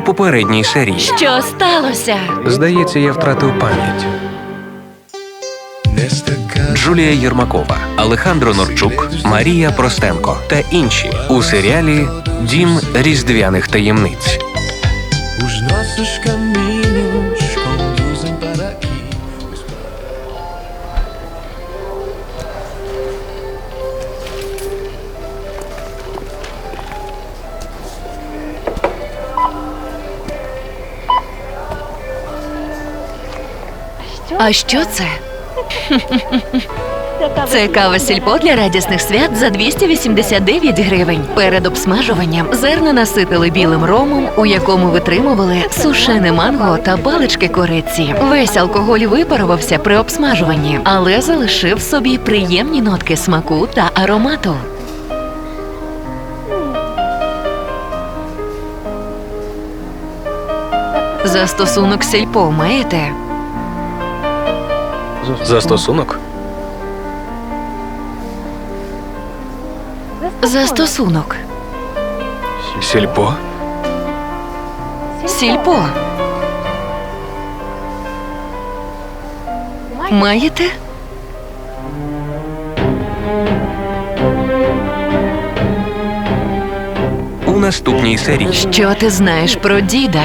у попередній серії. Що сталося? Здається, я втратив пам'ять. Джулія Єрмакова, Алехандро Норчук, Марія Простенко та інші у серіалі Дім різдвяних таємниць. А що це? Це кава сільпо для радісних свят за 289 гривень. Перед обсмажуванням зерна наситили білим ромом, у якому витримували сушене манго та палички кориці. Весь алкоголь випарувався при обсмажуванні, але залишив собі приємні нотки смаку та аромату. Застосунок сільпо маєте? Застосунок? Застосунок. Сільпо? Сільпо. Маєте? У наступній серії. Що ти знаєш про діда?